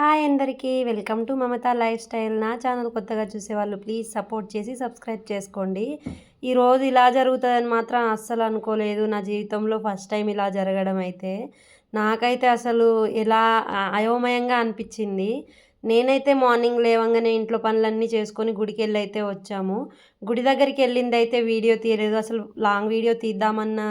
Hi అందరికీ. Welcome to Mamata life style. నా channel కొత్తగా చూసేవాళ్ళు ప్లీజ్ సపోర్ట్ చేసి సబ్స్క్రైబ్ చేసుకోండి. ఈరోజు ఇలా జరుగుతుందని మాత్రం అస్సలు అనుకోలేదు. నా జీవితంలో ఫస్ట్ టైం ఇలా జరగడం అయితే. నాకైతే అసలు ఎలా అయోమయంగా అనిపించింది. నేనైతే మార్నింగ్ లేవంగానే ఇంట్లో పనులన్నీ చేసుకొని గుడికి వెళ్ళి అయితే వచ్చాము. గుడి దగ్గరికి వెళ్ళింది అయితే వీడియో తీయలేదు. అసలు లాంగ్ వీడియో తీద్దామన్న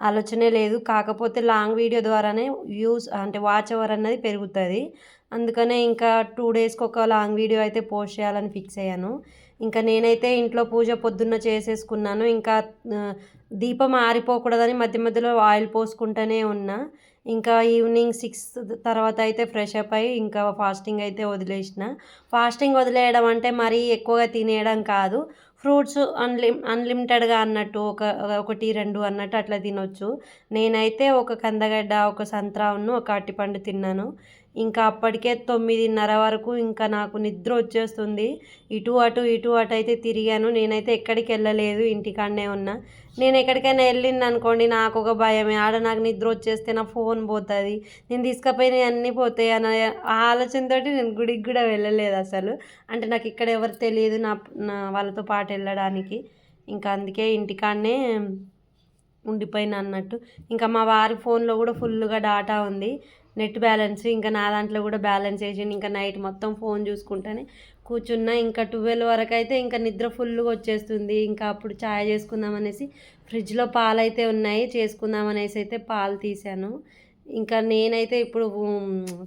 ఆలోచనే లేదు. కాకపోతే లాంగ్ వీడియో ద్వారానే వ్యూస్ అంటే వాచ్ అవర్ అన్నది పెరుగుతుంది. అందుకనే ఇంకా టూ డేస్కి ఒక లాంగ్ వీడియో అయితే పోస్ట్ చేయాలని ఫిక్స్ అయ్యాను. ఇంకా నేనైతే ఇంట్లో పూజ పొద్దున్న చేసేసుకున్నాను. ఇంకా దీపం ఆరిపోకూడదని మధ్య మధ్యలో ఆయిల్ పోసుకుంటూనే ఉన్నా. ఇంకా ఈవినింగ్ సిక్స్ తర్వాత అయితే ఫ్రెష్ అప్ అయ్యి ఇంకా ఫాస్టింగ్ అయితే వదిలేసిన. ఫాస్టింగ్ వదిలేయడం అంటే మరీ ఎక్కువగా తినేయడం కాదు. ఫ్రూట్స్ అన్లిమ్ అన్లిమిటెడ్గా అన్నట్టు ఒక ఒకటి రెండు అన్నట్టు అట్లా తినొచ్చు. నేనైతే ఒక కందగడ్డ ఒక సంత్రాను ఒక అట్టిపండు తిన్నాను. ఇంకా అప్పటికే తొమ్మిదిన్నర వరకు ఇంకా నాకు నిద్ర వచ్చేస్తుంది. ఇటు అటు ఇటు అటు అయితే తిరిగాను. నేనైతే ఎక్కడికి వెళ్ళలేదు ఇంటికాడనే ఉన్నా. నేను ఎక్కడికైనా వెళ్ళింది అనుకోండి నాకు ఒక భయమే. ఆడ నాకు నిద్ర వచ్చేస్తే నా ఫోన్ పోతుంది. నేను తీసుకుపోయినవి అన్నీ పోతాయి అన్న ఆలోచనతో నేను గుడికి కూడా వెళ్ళలేదు అసలు. అంటే నాకు ఇక్కడ ఎవరు తెలియదు నా నా వాళ్ళతో పాటు వెళ్ళడానికి. ఇంకా అందుకే ఇంటికాడనే ఉండిపోయిన అన్నట్టు. ఇంకా మా వారి ఫోన్లో కూడా ఫుల్గా డాటా ఉంది. నెట్ బ్యాలెన్స్ ఇంకా నా దాంట్లో కూడా బ్యాలెన్స్ వేసి ఇంకా నైట్ మొత్తం ఫోన్ చూసుకుంటేనే కూర్చున్నా. ఇంకా ట్వెల్వ్ వరకు అయితే ఇంకా నిద్ర ఫుల్గా వచ్చేస్తుంది. ఇంకా అప్పుడు ఛాయ్ చేసుకుందాం అనేసి ఫ్రిడ్జ్లో పాలు అయితే ఉన్నాయి. చేసుకుందాం అనేసి అయితే పాలు తీసాను ఇంకా నేనైతే ఇప్పుడు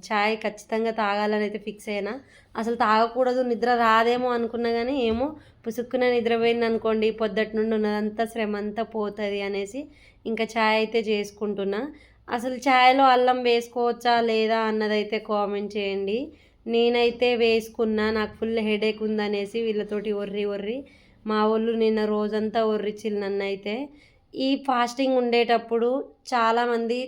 ఛాయ్ ఖచ్చితంగా తాగాలని అయితే ఫిక్స్ అయినా. అసలు తాగకూడదు నిద్ర రాదేమో అనుకున్నా కానీ ఏమో పుసుక్కున నిద్రపోయింది అనుకోండి పొద్దుటి నుండి ఉన్నదంతా శ్రమ అంతా పోతుంది అనేసి ఇంకా ఛాయ్ అయితే చేసుకుంటున్నా. అసలు ఛాయ్లో అల్లం వేసుకోవచ్చా లేదా అన్నదైతే కామెంట్ చేయండి. నేనైతే వేసుకున్నా నాకు ఫుల్ హెడేక్ ఉందనేసి వీళ్ళతోటి ఒర్రి ఒర్రి. మా వాళ్ళు నిన్న రోజంతా ఒర్రిచ్చిల్ నన్ను అయితే ఈ ఫాస్టింగ్ ఉండేటప్పుడు చాలామంది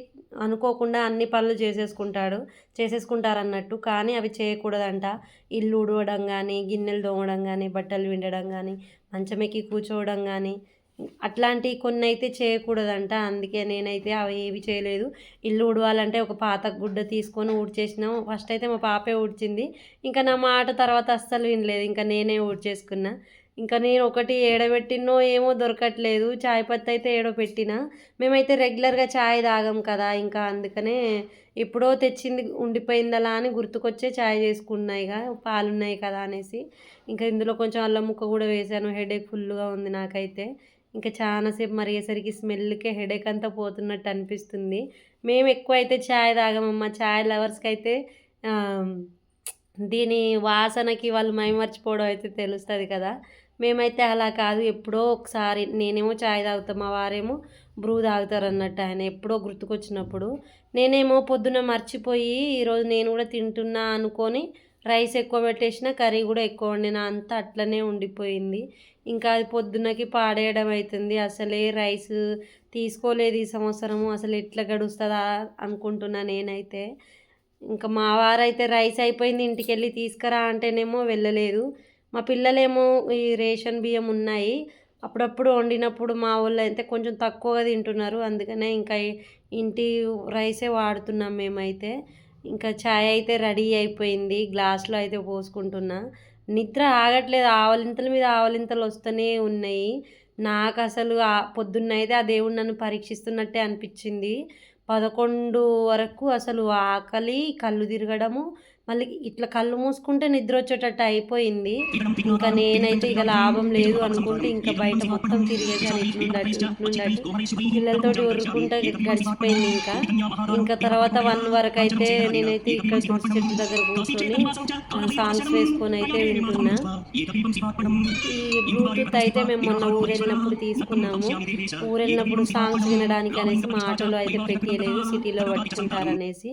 అనుకోకుండా అన్ని పనులు చేసేసుకుంటాడు చేసేసుకుంటారు అన్నట్టు కానీ అవి చేయకూడదంట. ఇల్లు ఉడవడం కానీ గిన్నెలు తోమడం కానీ బట్టలు విండడం కానీ మంచమెక్కి కూర్చోవడం కానీ అట్లాంటివి కొన్ని అయితే చేయకూడదంట. అందుకే నేనైతే అవి ఏవి చేయలేదు. ఇల్లు ఉడవాలంటే ఒక పాత గుడ్డ తీసుకొని ఊడ్చేసినాం. ఫస్ట్ అయితే మా పాపే ఊడ్చింది. ఇంకా నా మాట తర్వాత అస్సలు వినలేదు. ఇంకా నేనే ఊడ్చేసుకున్నా. ఇంకా నేను ఒకటి ఏడబెట్టినో ఏమో దొరకట్లేదు. చాయ్ పత్తి అయితే ఏడో పెట్టిన. మేమైతే రెగ్యులర్గా చాయ్ తాగం కదా ఇంకా అందుకనే ఎప్పుడో తెచ్చింది ఉండిపోయిందలా అని గుర్తుకొచ్చే చాయ్ చేసుకున్నాయిగా పాలు ఉన్నాయి కదా అనేసి. ఇంకా ఇందులో కొంచెం అల్లం ముక్క కూడా వేసాను. హెడేక్ ఫుల్గా ఉంది నాకైతే. ఇంకా చాలాసేపు మరిగేసరికి స్మెల్కే హెడేక్ అంతా పోతున్నట్టు అనిపిస్తుంది. మేము ఎక్కువ అయితే చాయ్ తాగమమ్మా. చాయ్ లవర్స్కి అయితే దీని వాసనకి వాళ్ళు మైమర్చిపోవడం అయితే తెలుస్తుంది కదా. మేమైతే అలా కాదు. ఎప్పుడో ఒకసారి నేనేమో చాయ్ తాగుతాం మా వారేమో బ్రూ తాగుతారు అన్నట్టు ఆయన ఎప్పుడో గుర్తుకొచ్చినప్పుడు. నేనేమో పొద్దున మర్చిపోయి ఈరోజు నేను కూడా తింటున్నా అనుకొని రైస్ ఎక్కువ పెట్టేసిన కర్రీ కూడా ఎక్కువ వండిన అంతా అట్లనే ఉండిపోయింది. ఇంకా అది పొద్దున్నకి పాడేయడం అవుతుంది అసలే రైస్ తీసుకోలేదు ఈ సంవత్సరము. అసలు ఎట్లా గడుస్తుందా అనుకుంటున్నా నేనైతే. ఇంకా మా వారైతే రైస్ అయిపోయింది ఇంటికి వెళ్ళి తీసుకురా అంటేనేమో వెళ్ళలేదు. మా పిల్లలేమో ఈ రేషన్ బియ్యం ఉన్నాయి. అప్పుడప్పుడు వండినప్పుడు మా వాళ్ళు అయితే కొంచెం తక్కువగా తింటున్నారు. అందుకనే ఇంకా ఇంటి రైసే వాడుతున్నాం మేమైతే. ఇంకా ఛాయ్ అయితే రెడీ అయిపోయింది. గ్లాస్లో అయితే పోసుకుంటున్నా. నిద్ర ఆగట్లేదు. ఆవలింతల మీద ఆవలింతలు వస్తూనే ఉన్నాయి. నాకు అసలు పొద్దున్న అయితే ఆ దేవుడు నన్ను పరీక్షిస్తున్నట్టే అనిపించింది. పదకొండు వరకు అసలు ఆకలి కళ్ళు తిరగడము మళ్ళీ ఇట్లా కళ్ళు మూసుకుంటే నిద్ర వచ్చేటట్టు అయిపోయింది ఇంకా నేనైతే ఇక లాభం లేదు అనుకుంటే ఇంకా బయట మొత్తం తిరిగేసాను ఇట్లుండటు ఇట్లుండటు పిల్లలతోటి ఉరుకుంటే గడిచిపోయింది ఇంకా ఇంకా తర్వాత వన్ వరకు అయితే నేనైతే ఇక్కడ తులసి చెట్టు దగ్గర కూర్చొని సాంగ్స్ వేసుకొని అయితే వింటున్నా ఈ బ్లూటూత్ అయితే మేము మొన్న ఊరెళ్ళినప్పుడు తీసుకున్నాము ఊరెళ్ళినప్పుడు సాంగ్స్ వినడానికి అనేసి మా ఆటోలో అయితే పెట్టలేదు సిటీలో పట్టుకుంటారనేసి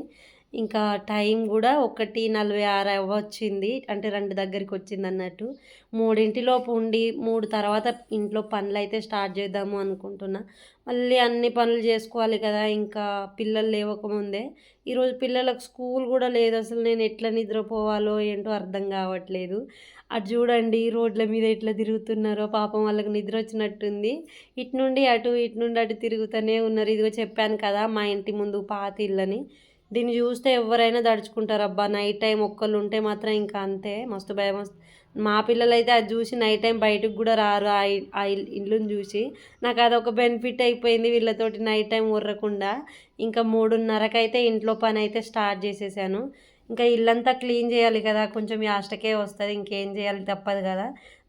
ఇంకా టైం కూడా ఒకటి నలభై ఆరు వచ్చింది అంటే రెండు దగ్గరికి వచ్చింది అన్నట్టు మూడింటిలోపు ఉండి మూడు తర్వాత ఇంట్లో పనులు అయితే స్టార్ట్ చేద్దాము అనుకుంటున్నా. మళ్ళీ అన్ని పనులు చేసుకోవాలి కదా ఇంకా పిల్లలు లేవకముందే ఈరోజు పిల్లలకు స్కూల్ కూడా లేదు. అసలు నేను ఎట్లా నిద్రపోవాలో ఏంటో అర్థం కావట్లేదు. అటు చూడండి రోడ్ల మీద ఎట్లా తిరుగుతున్నారో. పాపం వాళ్ళకి నిద్ర వచ్చినట్టుంది. ఇటు నుండి అటు ఇటు నుండి అటు తిరుగుతూనే ఉన్నారు. ఇదిగో చెప్పాను కదా మా ఇంటి ముందు పాత ఇల్లని. దీన్ని చూస్తే ఎవరైనా దడుచుకుంటారు అబ్బా నైట్ టైం ఒక్కళ్ళు ఉంటే మాత్రం ఇంకా అంతే మస్తు భయం మా పిల్లలు అయితే అది చూసి నైట్ టైం బయటకు కూడా రారు ఆ ఇల్లుని చూసి. నాకు అదొక బెనిఫిట్ అయిపోయింది వీళ్ళతోటి నైట్ టైం ఉర్రకుండా ఇంకా మూడున్నరకైతే ఇంట్లో పని అయితే స్టార్ట్ చేసేసాను. ఇంకా ఇల్లంతా క్లీన్ చేయాలి కదా కొంచెం యాస్టకే వస్తుంది ఇంకేం చేయాలి తప్పదు కదా.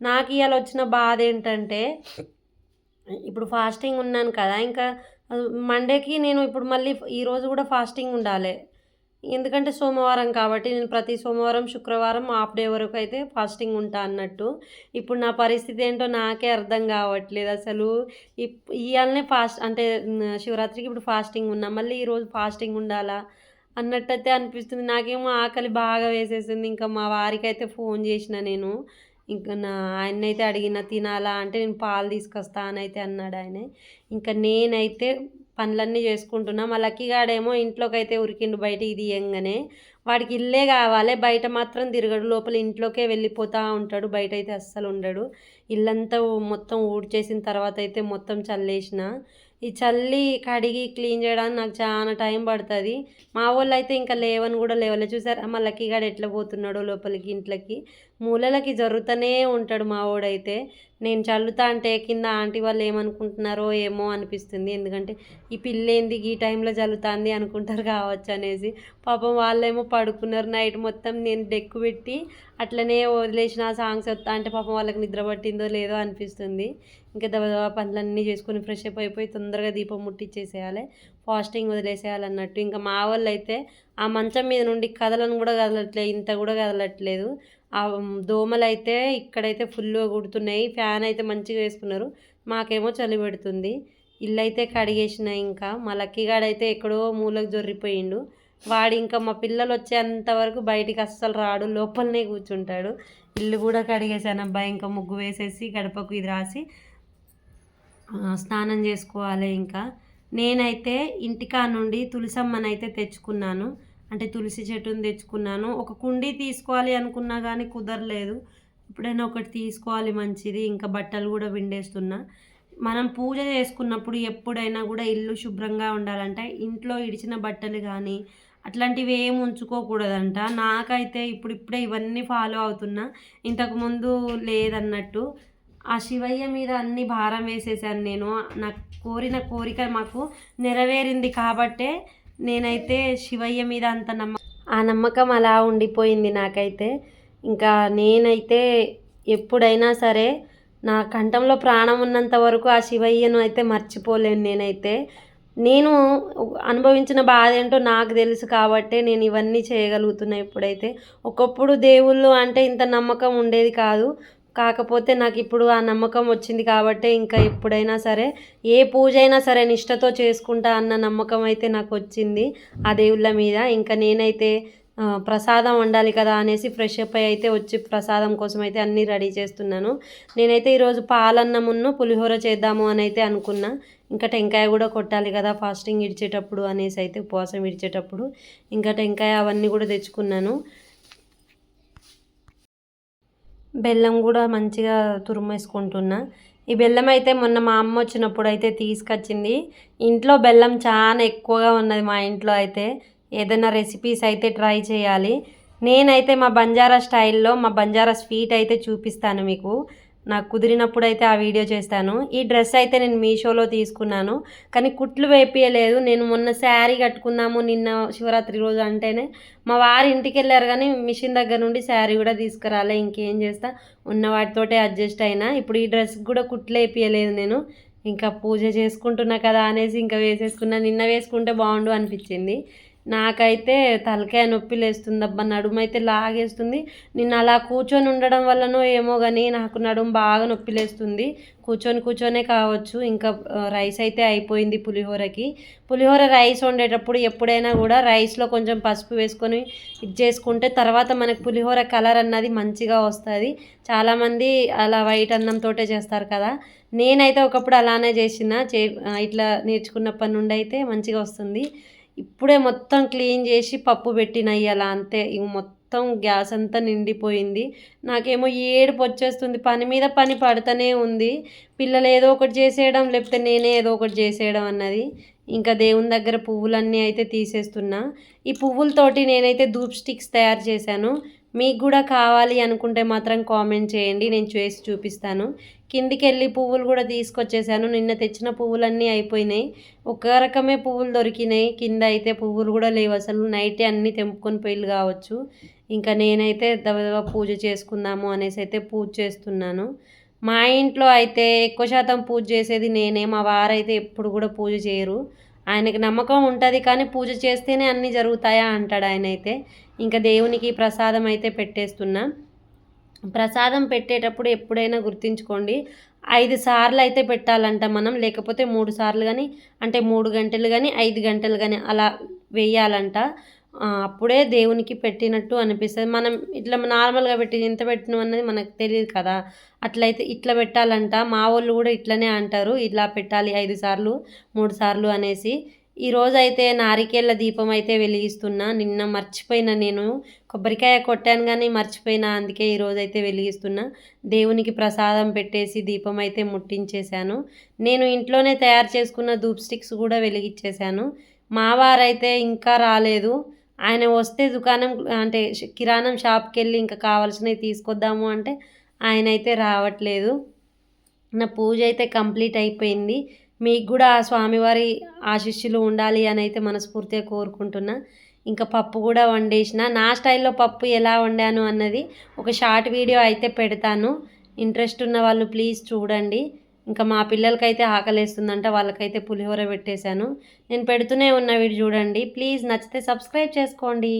నాకు ఇవాళ వచ్చిన బాధ ఏంటంటే ఇప్పుడు ఫాస్టింగ్ ఉన్నాను కదా ఇంకా మండేకి నేను ఇప్పుడు మళ్ళీ ఈరోజు కూడా ఫాస్టింగ్ ఉండాలి. ఎందుకంటే సోమవారం కాబట్టి నేను ప్రతి సోమవారం శుక్రవారం హాఫ్ డే వరకు అయితే ఫాస్టింగ్ ఉంటా అన్నట్టు. ఇప్పుడు నా పరిస్థితి ఏంటో నాకే అర్థం కావట్లేదు అసలు. ఇప్ ఇవాళనే ఫాస్ట్ అంటే శివరాత్రికి ఇప్పుడు ఫాస్టింగ్ ఉన్నా మళ్ళీ ఈరోజు ఫాస్టింగ్ ఉండాలా అన్నట్టయితే అనిపిస్తుంది. నాకేమో ఆకలి బాగా వేసేసింది. ఇంకా మా వారికి అయితే ఫోన్ చేసిన నేను. ఇంకా నా ఆయన అయితే అడిగిన తినాలా? అంటే నేను పాలు తీసుకొస్తా అని అయితే అన్నాడు ఆయన. ఇంకా నేనైతే పనులన్నీ చేసుకుంటున్నా. మా లక్కీగాడేమో ఇంట్లోకి అయితే ఉరికిండు బయటికి తీయంగానే వాడికి ఇల్లే కావాలి. బయట మాత్రం తిరగడు. లోపల ఇంట్లోకే వెళ్ళిపోతూ ఉంటాడు. బయట అయితే అస్సలు ఉండడు. ఇల్లంతా మొత్తం ఊడ్చేసిన తర్వాత అయితే మొత్తం చల్లేసిన. ఈ చల్లి కడిగి క్లీన్ చేయడానికి నాకు చాలా టైం పడుతుంది. మా వాళ్ళు అయితే ఇంకా లేవని కూడా లేవలే. చూసారా? మా లక్కీగాడు ఎట్లా పోతున్నాడో లోపలికి ఇంట్లోకి. మూలలకి జరుగుతూనే ఉంటాడు మా వాడైతే నేను చల్లుతా అంటే కింద ఆంటీ వాళ్ళు ఏమనుకుంటున్నారో ఏమో అనిపిస్తుంది. ఎందుకంటే ఈ పిల్లేంది ఈ టైంలో చల్లుతుంది అనుకుంటారు కావచ్చు అనేసి. పాపం వాళ్ళేమో పడుకున్నారు నైట్ మొత్తం నేను డెక్కు పెట్టి అట్లనే వదిలేసిన సాంగ్స్ వస్తా అంటే పాపం వాళ్ళకి నిద్ర పట్టిందో లేదో అనిపిస్తుంది. ఇంకా దబదబా పనులన్నీ చేసుకొని ఫ్రెష్ అప్ అయిపోయి తొందరగా దీపం ముట్టించేసేయాలి ఫాస్టింగ్ వదిలేసేయాలి అన్నట్టు. ఇంకా మా వాళ్ళు అయితే ఆ మంచం మీద నుండి కదలను కూడా కదలట్లేదు ఇంత కూడా కదలట్లేదు. దోమలు అయితే ఇక్కడైతే ఫుల్గా కుడుతున్నాయి ఫ్యాన్ అయితే మంచిగా వేసుకున్నారు. మాకేమో చలి పెడుతుంది. ఇల్లు అయితే కడిగేసిన ఇంకా. మా లక్కీగాడైతే ఎక్కడో మూలకు జొర్రిపోయిండు. వాడు ఇంకా మా పిల్లలు వచ్చేంత వరకు బయటికి అస్సలు రాడు. లోపలనే కూర్చుంటాడు. ఇల్లు కూడా కడిగేసాను అబ్బాయి ఇంకా ముగ్గు వేసేసి గడపకు ఇది రాసి స్నానం చేసుకోవాలి ఇంకా. నేనైతే ఇంటికా నుండి తులసమ్మనైతే అయితే తెచ్చుకున్నాను. అంటే తులసి చెట్టుని తెచ్చుకున్నాను. ఒక కుండీ తీసుకోవాలి అనుకున్నా కానీ కుదరలేదు. ఎప్పుడైనా ఒకటి తీసుకోవాలి మంచిది. ఇంకా బట్టలు కూడా విండేస్తున్నా. మనం పూజ చేసుకున్నప్పుడు ఎప్పుడైనా కూడా ఇల్లు శుభ్రంగా ఉండాలంటే. ఇంట్లో ఇడిచిన బట్టలు కానీ అట్లాంటివి ఏం ఉంచుకోకూడదంట. నాకైతే ఇప్పుడు ఇప్పుడే ఇవన్నీ ఫాలో అవుతున్నా. ఇంతకుముందు లేదన్నట్టు. ఆ శివయ్య మీద అన్ని భారం వేసేసాను నేను. నాకు కోరిన కోరిక మాకు నెరవేరింది కాబట్టే నేనైతే శివయ్య మీద అంత నమ్మ ఆ నమ్మకం అలా ఉండిపోయింది నాకైతే. ఇంకా నేనైతే ఎప్పుడైనా సరే నా కంఠంలో ప్రాణం ఉన్నంత వరకు ఆ శివయ్యను అయితే మర్చిపోలేను నేనైతే. నేను అనుభవించిన బాధ ఏంటో నాకు తెలుసు కాబట్టే నేను ఇవన్నీ చేయగలుగుతున్నా ఇప్పుడైతే ఒకప్పుడు దేవుళ్ళు అంటే ఇంత నమ్మకం ఉండేది కాదు. కాకపోతే నాకు ఇప్పుడు ఆ నమ్మకం వచ్చింది కాబట్టి ఇంకా ఎప్పుడైనా సరే ఏ పూజ అయినా సరే నిష్టతో చేసుకుంటా అన్న నమ్మకం అయితే నాకు వచ్చింది ఆ దేవుళ్ళ మీద. ఇంకా నేనైతే ప్రసాదం వండాలి కదా అనేసి ఫ్రెష్ అప్ అయి అయితే వచ్చి ప్రసాదం కోసం అయితే అన్నీ రెడీ చేస్తున్నాను. నేనైతే ఈరోజు పాలన్నమును పులిహోర చేద్దాము అని అయితే అనుకున్నా. ఇంకా టెంకాయ కూడా కొట్టాలి కదా ఫాస్టింగ్ ఇడిచేటప్పుడు అనేసి అయితే ఉపవాసం ఇడిచేటప్పుడు. ఇంకా టెంకాయ అవన్నీ కూడా తెచ్చుకున్నాను. బెల్లం కూడా మంచిగా తురుమేసుకుంటున్నా. ఈ బెల్లం అయితే మొన్న మా అమ్మ వచ్చినప్పుడు అయితే తీసుకొచ్చింది. ఇంట్లో బెల్లం చాలా ఎక్కువగా ఉన్నది మా ఇంట్లో అయితే. ఏదైనా రెసిపీస్ అయితే ట్రై చేయాలి. నేనైతే మా బంజారా స్టైల్లో మా బంజారా స్వీట్ అయితే చూపిస్తాను మీకు. నాకు కుదిరినప్పుడు అయితే ఆ వీడియో చేస్తాను. ఈ డ్రెస్ అయితే నేను మీషోలో తీసుకున్నాను. కానీ కుట్లు వేపియలేదు. నేను మొన్న శారీ కట్టుకుందాము నిన్న శివరాత్రి రోజు అంటేనే మా వారి ఇంటికి వెళ్ళారు కానీ మిషన్ దగ్గర నుండి శారీ కూడా తీసుకురాలే ఇంకేం చేస్తా? ఉన్న వాటితోటే అడ్జస్ట్ అయినా. ఇప్పుడు ఈ డ్రెస్ కూడా కుట్లు వేపియలేదు నేను. ఇంకా పూజ చేసుకుంటున్నా కదా అనేసి ఇంకా వేసేసుకున్నా. నిన్న వేసుకుంటే బాగుండు అనిపించింది. నాకైతే తలకాయ నొప్పి లేస్తుంది అబ్బా నడుము అయితే లాగేస్తుంది. నేను అలా కూర్చొని ఉండడం వల్లనో ఏమో కానీ నాకు నడుము బాగా నొప్పి లేస్తుంది. కూర్చొని కూర్చొనే కావచ్చు. ఇంకా రైస్ అయితే అయిపోయింది పులిహోరకి. పులిహోర రైస్ వండేటప్పుడు ఎప్పుడైనా కూడా రైస్లో కొంచెం పసుపు వేసుకొని ఇది చేసుకుంటే తర్వాత మనకు పులిహోర కలర్ అన్నది మంచిగా వస్తుంది. చాలామంది అలా వైట్ అన్నంతోటే చేస్తారు కదా. నేనైతే ఒకప్పుడు అలానే చేసిన. చే ఇట్లా నేర్చుకున్నప్పటి నుండి అయితే మంచిగా వస్తుంది. ఇప్పుడే మొత్తం క్లీన్ చేసి పప్పు పెట్టిన అలా అంతే. ఇక మొత్తం గ్యాస్ అంతా నిండిపోయింది. నాకేమో ఏడుపు వచ్చేస్తుంది. పని మీద పని పడుతూనే ఉంది. పిల్లలు ఏదో ఒకటి చేసేయడం లేకపోతే నేనే ఏదో ఒకటి చేసేయడం అన్నది. ఇంకా దేవుని దగ్గర పువ్వులన్నీ అయితే తీసేస్తున్నా. ఈ పువ్వులతోటి నేనైతే ధూప్ స్టిక్స్ తయారు చేశాను. మీకు కూడా కావాలి అనుకుంటే మాత్రం కామెంట్ చేయండి నేను చేసి చూపిస్తాను. కిందికి వెళ్ళి పువ్వులు కూడా తీసుకొచ్చేసాను. నిన్న తెచ్చిన పువ్వులన్నీ అయిపోయినాయి. ఒక రకమే పువ్వులు దొరికినాయి. కింద అయితే పువ్వులు కూడా లేవు. అసలు నైటే అన్నీ తెంపుకొని పోయిలు కావచ్చు. ఇంకా నేనైతే దవ పూజ చేసుకుందాము అనేసి అయితే పూజ చేస్తున్నాను. మా ఇంట్లో అయితే ఎక్కువ శాతం పూజ చేసేది నేనే. మా వారైతే ఎప్పుడు కూడా పూజ చేయరు. ఆయనకి నమ్మకం ఉంటుంది కానీ పూజ చేస్తేనే అన్నీ జరుగుతాయా అంటాడు ఆయన అయితే ఇంకా దేవునికి ప్రసాదం అయితే పెట్టేస్తున్నా. ప్రసాదం పెట్టేటప్పుడు ఎప్పుడైనా గుర్తుంచుకోండి. ఐదు సార్లు అయితే పెట్టాలంట మనం లేకపోతే మూడు సార్లు కానీ అంటే మూడు గంటలు కానీ ఐదు గంటలు కానీ అలా వేయాలంట. అప్పుడే దేవునికి పెట్టినట్టు అనిపిస్తుంది. మనం ఇట్లా నార్మల్గా పెట్టి ఎంత పెట్టినాం అన్నది మనకు తెలియదు కదా. అట్లయితే ఇట్లా పెట్టాలంట. మా వాళ్ళు కూడా ఇట్లనే అంటారు. ఇట్లా పెట్టాలి ఐదు సార్లు మూడు సార్లు అనేసి. ఈరోజు అయితే నారికేళ్ళ దీపం అయితే వెలిగిస్తున్నా. నిన్న మర్చిపోయిన నేను. కొబ్బరికాయ కొట్టాను కానీ మర్చిపోయినా. అందుకే ఈరోజు అయితే వెలిగిస్తున్నా. దేవునికి ప్రసాదం పెట్టేసి దీపం అయితే ముట్టించేశాను. నేను ఇంట్లోనే తయారు చేసుకున్న ధూప్ స్టిక్స్ కూడా వెలిగించేశాను మా వారైతే ఇంకా రాలేదు. ఆయన వస్తే దుకాణం అంటే కిరాణం షాప్కి వెళ్ళి ఇంకా కావాల్సినవి తీసుకొద్దాము అంటే ఆయన అయితే రావట్లేదు. నా పూజ అయితే కంప్లీట్ అయిపోయింది. మీకు కూడా ఆ స్వామివారి ఆశిష్యులు ఉండాలి అని అయితే మనస్ఫూర్తిగా కోరుకుంటున్నా. ఇంకా పప్పు కూడా వండేసిన. నా స్టైల్లో పప్పు ఎలా వండాను అన్నది ఒక షార్ట్ వీడియో అయితే పెడతాను. ఇంట్రెస్ట్ ఉన్న వాళ్ళు ప్లీజ్ చూడండి. ఇంకా మా పిల్లలకైతే ఆకలేస్తుందంట వాళ్ళకైతే పులిహోర పెట్టేశాను. నేను పెడుతూనే ఉన్న వీడు చూడండి. ప్లీజ్ నచ్చితే సబ్స్క్రైబ్ చేసుకోండి.